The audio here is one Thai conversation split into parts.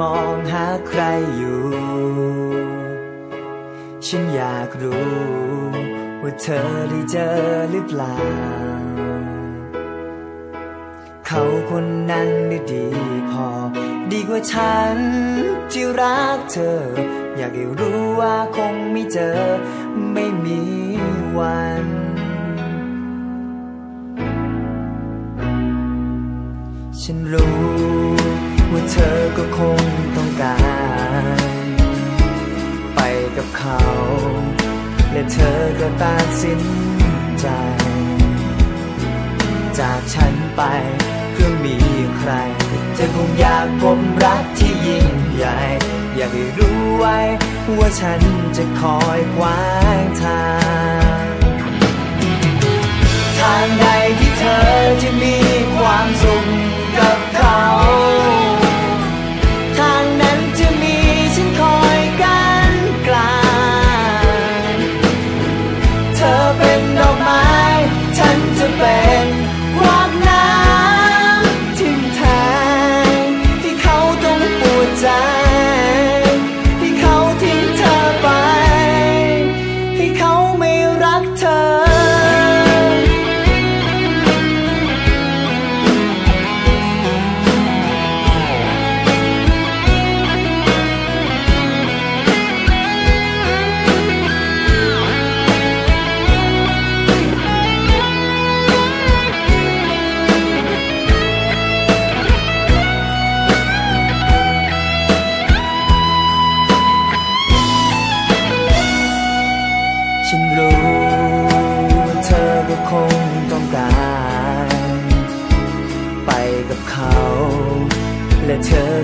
มองหาใครอยู่ ฉันอยากรู้ ว่าเธอได้เจอหรือเปล่า เขาคนนั้นนี่ดีพอ ดีกว่าฉันที่รักเธอ อยากให้รู้ว่าคงไม่เจอ ไม่มีวันฉันรู้ เธอก็ตัดสินใจ จากฉันไปเพื่อมีใคร เธอคงอยากพบรักที่ยิ่งใหญ่ อยากให้รู้ไว้ว่าฉันจะคอยกวางทาง ทางใดที่เธอจะมีความสุข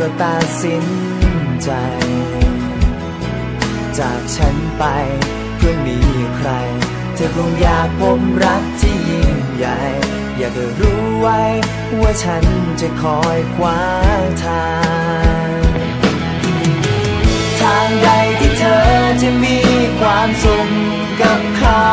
ก็ตัดสินใจ จากฉันไปเพื่อมีใคร เธอคงอยากพบรักที่ยิ่งใหญ่ อยากจะรู้ไว้ว่าฉันจะคอยคว้าทาง ทางใดที่เธอจะมีความสุขกับเขา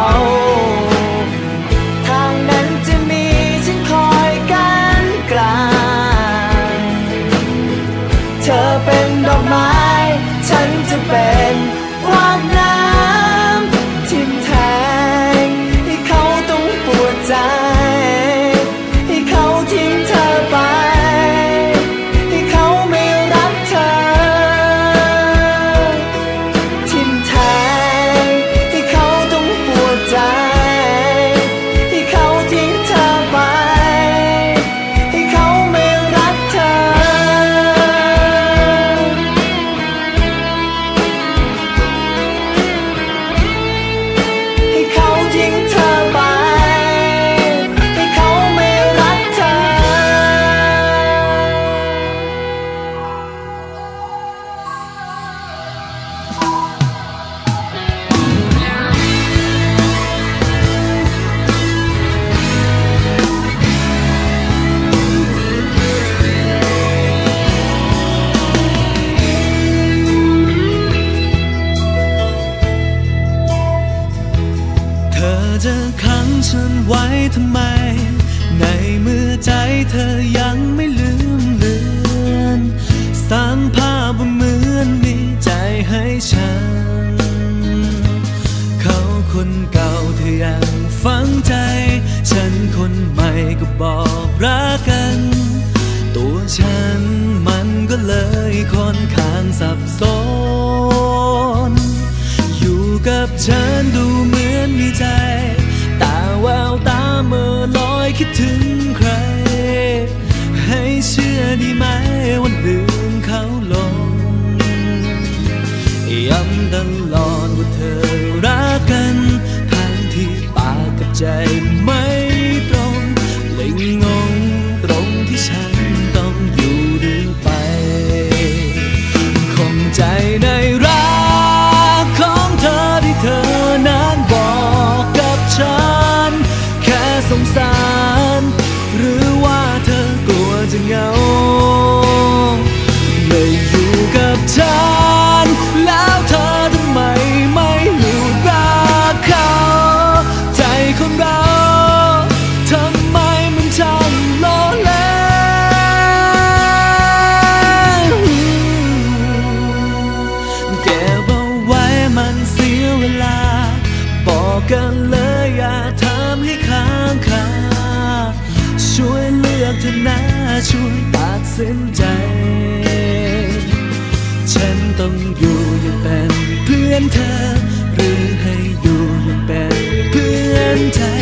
กับฉันดูเหมือนมีใจ กันเลยอย่าทำให้ค้างคาช่วยเลือกเธอนะช่วยตัดสินใจ ฉันต้องอยู่ยังเป็นเพื่อนเธอ หรือให้อยู่ยังเป็นเพื่อนเธอ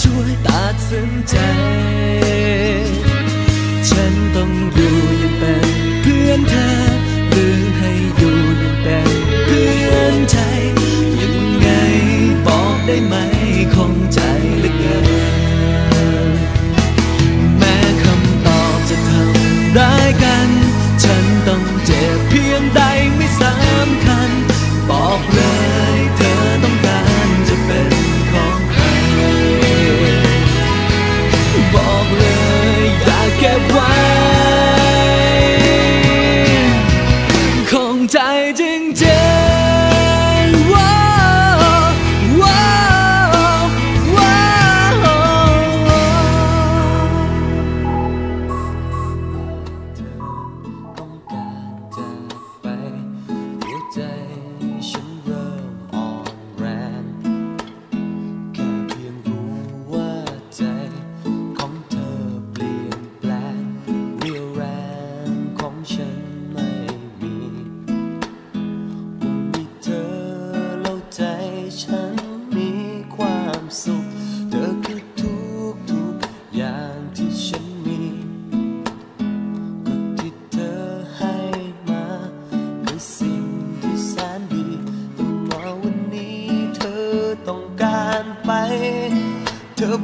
ช่วยตัดสินใจ ฉันต้องอยู่ย่างเป็นเพื่อนเธอ หรือให้อยู่ย่างเป็นเพื่อนใจ ยังไงบอกได้ไหมคงใจเหลือเกินแม้คำตอบจะทำร้ายกัน จริ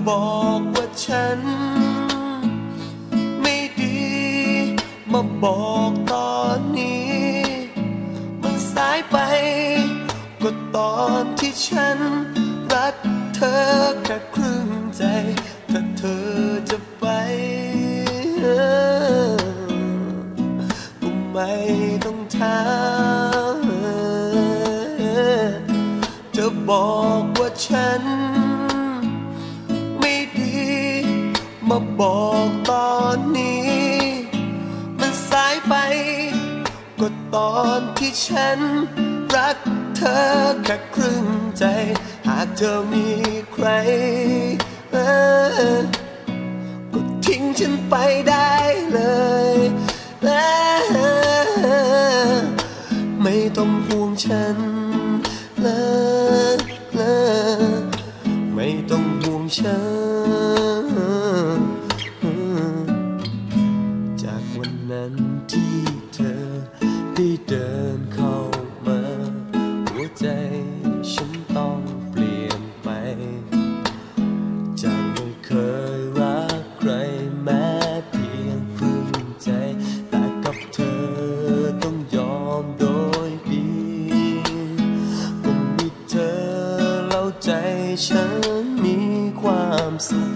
บอกว่าฉัน ไม่ดี มาบอกตอนนี้ มันสายไป ก็ตอนที่ฉัน รักเธอแค่ครึ่งใจ ถ้าเธอจะไปก็ไม่ต้องถามเธอบอกว่าฉัน มาบอกตอนนี้ มันสายไป ก็ตอนที่ฉัน รักเธอแค่ครึ่งใจ หากเธอมีใครก็ทิ้งฉันไปได้เลยไม่ต้องห่วงฉันเลยเลยไม่ต้องห่วงฉัน ได้เดินเข้ามา หัวใจฉันต้องเปลี่ยนไป จากไม่เคยรักใครแม้เพียงครึ่งใจ แต่กับเธอต้องยอมโดยดีก็มีเธอแล้วใจฉันมีความสุข